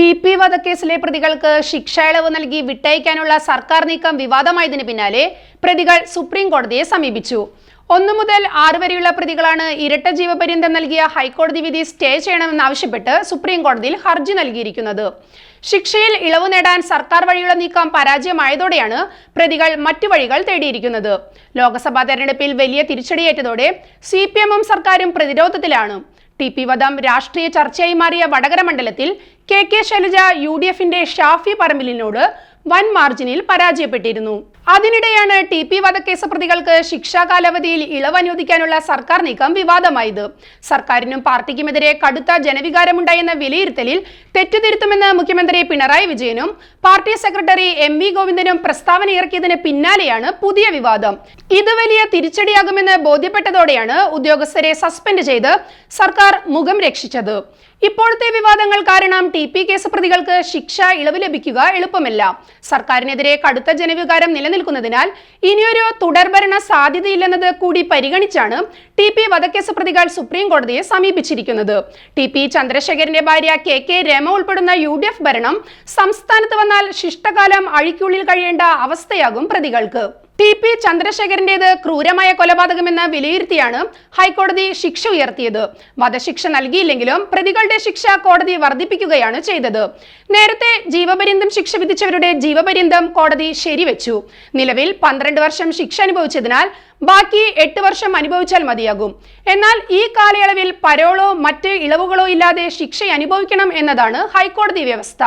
T P വധക്കേസിലെ പ്രതികൾക്ക് ശിക്ഷ ഇളവ് നൽകി വിട്ടയക്കാനുള്ള സർക്കാർ നീക്കം വിവാദമായതിനു പിന്നാലെ പ്രതികൾ സുപ്രീം കോടതിയെ സമീപിച്ചു. ഒന്നു മുതൽ ആറ് വരെയുള്ള പ്രതികളാണ് ഇരട്ട ജീവപര്യന്തം നൽകിയ ഹൈക്കോടതി വിധി സ്റ്റേ ചെയ്യണമെന്നാവശ്യപ്പെട്ട് സുപ്രീം കോടതിയിൽ ഹർജി നൽകിയിരിക്കുന്നത്. ശിക്ഷയിൽ ഇളവ് നേടാൻ സർക്കാർ വഴിയുള്ള നീക്കം പരാജയമായതോടെയാണ് പ്രതികൾ മറ്റു വഴികൾ തേടിയിരിക്കുന്നത്. ലോക്സഭാ തെരഞ്ഞെടുപ്പിൽ വലിയ തിരിച്ചടിയേറ്റതോടെ സി സർക്കാരും പ്രതിരോധത്തിലാണ്. ടി പി വധം രാഷ്ട്രീയ ചർച്ചയായി മാറിയ വടകര മണ്ഡലത്തിൽ K K Shailaja U D എഫിന്റെ ഷാഫി പറമ്പിലിനോട് വൻ മാർജിനിൽ പരാജയപ്പെട്ടിരുന്നു. അതിനിടെയാണ് ടി പി വധക്കേസ് പ്രതികൾക്ക് ശിക്ഷാ കാലാവധിയിൽ ഇളവ് അനുവദിക്കാനുള്ള സർക്കാർ നീക്കം വിവാദമായത്. സർക്കാരിനും പാർട്ടിക്കുമെതിരെ കടുത്ത ജനവികാരമുണ്ടായെന്ന വിലയിരുത്തലിൽ തെറ്റുതിരുത്തുമെന്ന് മുഖ്യമന്ത്രി പിണറായി വിജയനും പാർട്ടി സെക്രട്ടറി എം വി ഗോവിന്ദനും പ്രസ്താവന ഇറക്കിയതിന് പിന്നാലെയാണ് പുതിയ വിവാദം. ഇത് വലിയ തിരിച്ചടിയാകുമെന്ന് ബോധ്യപ്പെട്ടതോടെയാണ് ഉദ്യോഗസ്ഥരെ സസ്പെൻഡ് ചെയ്ത് സർക്കാർ മുഖം രക്ഷിച്ചത്. ഇപ്പോഴത്തെ വിവാദങ്ങൾ കാരണം ടി പി കേസ് പ്രതികൾക്ക് ശിക്ഷ ഇളവ് ലഭിക്കുക എളുപ്പമല്ല. സർക്കാരിനെതിരെ കടുത്ത ജനവികാരം നിലനിൽക്കുന്നതിനാൽ ഇനിയൊരു തുടർഭരണ സാധ്യതയില്ലെന്നത് കൂടി പരിഗണിച്ചാണ് ടി പി വധക്കേസ് പ്രതികൾ സുപ്രീം കോടതിയെ സമീപിച്ചിരിക്കുന്നത്. ടി പി ചന്ദ്രശേഖരന്റെ ഭാര്യ കെ കെ രമ ഉൾപ്പെടുന്ന യു ഡി എഫ് ഭരണം സംസ്ഥാനത്ത് വന്നാൽ ശിഷ്ടകാലം അഴിക്കുള്ളിൽ കഴിയേണ്ട അവസ്ഥയാകും പ്രതികൾക്ക്. ടി പി ചന്ദ്രശേഖരന്റേത് ക്രൂരമായ കൊലപാതകമെന്ന് വിലയിരുത്തിയാണ് ഹൈക്കോടതി ശിക്ഷ ഉയർത്തിയത്. വധശിക്ഷ നൽകിയില്ലെങ്കിലും പ്രതികളുടെ ശിക്ഷ കോടതി വർദ്ധിപ്പിക്കുകയാണ് ചെയ്തത്. നേരത്തെ ജീവപര്യന്തം ശിക്ഷ വിധിച്ചവരുടെ ജീവപര്യന്തം കോടതി ശരിവെച്ചു. നിലവിൽ പന്ത്രണ്ട് വർഷം ശിക്ഷ അനുഭവിച്ചതിനാൽ ബാക്കി എട്ട് വർഷം അനുഭവിച്ചാൽ മതിയാകും. എന്നാൽ ഈ കാലയളവിൽ പരോളോ മറ്റ് ഇളവുകളോ ഇല്ലാതെ ശിക്ഷ അനുഭവിക്കണം എന്നതാണ് ഹൈക്കോടതി വ്യവസ്ഥ.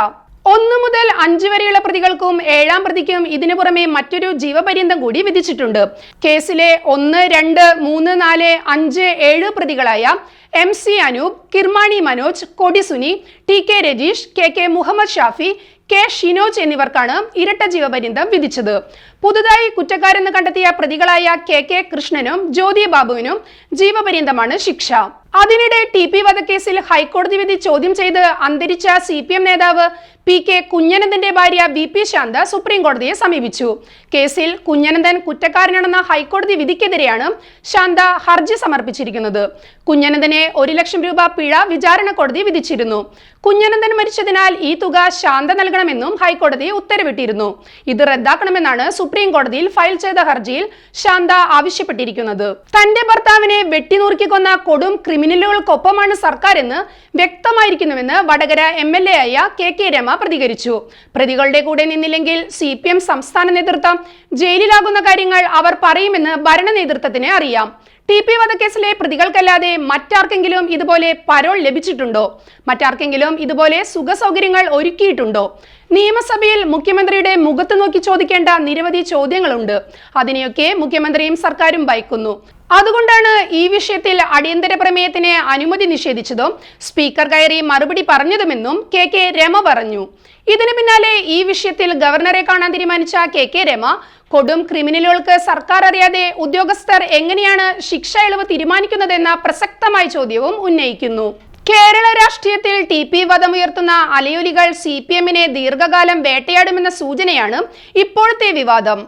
ഒന്നു മുതൽ അഞ്ചു വരെയുള്ള പ്രതികൾക്കും ഏഴാം പ്രതിക്കും ഇതിനു പുറമെ മറ്റൊരു ജീവപര്യന്തം കൂടി വിധിച്ചിട്ടുണ്ട്. കേസിലെ ഒന്ന് രണ്ട് മൂന്ന് നാല് അഞ്ച് ഏഴ് പ്രതികളായ M C Anoop Kirmani Manoj Kodisuni T K Rajeesh K K Muhammad Shafi K Shinoj എന്നിവർക്കാണ് ഇരട്ട ജീവപര്യന്തം വിധിച്ചത്. പുതുതായി കുറ്റക്കാരെന്ന് കണ്ടെത്തിയ പ്രതികളായ കെ കെ കൃഷ്ണനും ജ്യോതി ബാബുവിനും ജീവപര്യന്തമാണ് ശിക്ഷ. അതിനിടെ ടി പി വധക്കേസിൽ ഹൈക്കോടതി വിധി ചോദ്യം ചെയ്ത് അന്തരിച്ച സി പി എം നേതാവ് പി കെ കുഞ്ഞനന്ദന്റെ ഭാര്യ വി പി ശാന്ത സുപ്രീം കോടതിയെ സമീപിച്ചു. കേസിൽ കുഞ്ഞനന്ദൻ കുറ്റക്കാരനാണെന്ന ഹൈക്കോടതി വിധിക്കെതിരെയാണ് ശാന്ത ഹർജി സമർപ്പിച്ചിരിക്കുന്നത്. കുഞ്ഞനന്ദനെ ഒരു ലക്ഷം രൂപ പിഴ വിചാരണ കോടതി വിധിച്ചിരുന്നു. കുഞ്ഞനന്ദൻ മരിച്ചതിനാൽ ഈ തുക ശാന്ത നൽകണമെന്നും ഹൈക്കോടതി ഉത്തരവിട്ടിരുന്നു. ഇത് റദ്ദാക്കണമെന്നാണ് സുപ്രീം കോടതിയിൽ ഫയൽ ചെയ്ത ഹർജിയിൽ ശാന്ത ആവശ്യപ്പെട്ടിരിക്കുന്നത്. തന്റെ ഭർത്താവിനെ വെട്ടിനുറുക്കിക്കൊന്ന കൊടും ക്രിമിനലുകൾക്കൊപ്പമാണ് സർക്കാർ എന്ന് വ്യക്തമായിരിക്കുന്നുവെന്ന് വടകര എം എൽ എ ആയ കെ കെ രമ പ്രതികരിച്ചു. പ്രതികളുടെ കൂടെ നിന്നില്ലെങ്കിൽ സി പി എം സംസ്ഥാന നേതൃത്വം ജയിലിലാകുന്ന കാര്യങ്ങൾ അവർ പറയുമെന്ന് ഭരണ നേതൃത്വത്തിന് അറിയാം. ടി പി വധക്കേസിലെ പ്രതികൾക്കല്ലാതെ മറ്റാർക്കെങ്കിലും ഇതുപോലെ പരോൾ ലഭിച്ചിട്ടുണ്ടോ? മറ്റാർക്കെങ്കിലും ഇതുപോലെ സുഖ സൗകര്യങ്ങൾ ഒരുക്കിയിട്ടുണ്ടോ? നിയമസഭയിൽ മുഖ്യമന്ത്രിയുടെ മുഖത്ത് നോക്കി ചോദിക്കേണ്ട നിരവധി ചോദ്യങ്ങളുണ്ട്. അതിനെയൊക്കെ മുഖ്യമന്ത്രിയും സർക്കാരും ഭയക്കുന്നു. അതുകൊണ്ടാണ് ഈ വിഷയത്തിൽ അടിയന്തര പ്രമേയത്തിന് അനുമതി നിഷേധിച്ചതും സ്പീക്കർ കയറി മറുപടി പറഞ്ഞതുമെന്നും കെ കെ രമ പറഞ്ഞു. ഇതിന് പിന്നാലെ ഈ വിഷയത്തിൽ ഗവർണറെ കാണാൻ തീരുമാനിച്ച കെ കെ രമ കൊടും ക്രിമിനലുകൾക്ക് സർക്കാർ അറിയാതെ ഉദ്യോഗസ്ഥർ എങ്ങനെയാണ് ശിക്ഷ ഇളവ് തീരുമാനിക്കുന്നതെന്ന പ്രസക്തമായ ചോദ്യവും ഉന്നയിക്കുന്നു. രാഷ്ട്രീയത്തിൽ ടി പി വധമുയർത്തുന്ന അലയൊലികൾ സി പി എമ്മിനെ ദീർഘകാലം വേട്ടയാടുമെന്ന സൂചനയാണ് ഇപ്പോഴത്തെ വിവാദം.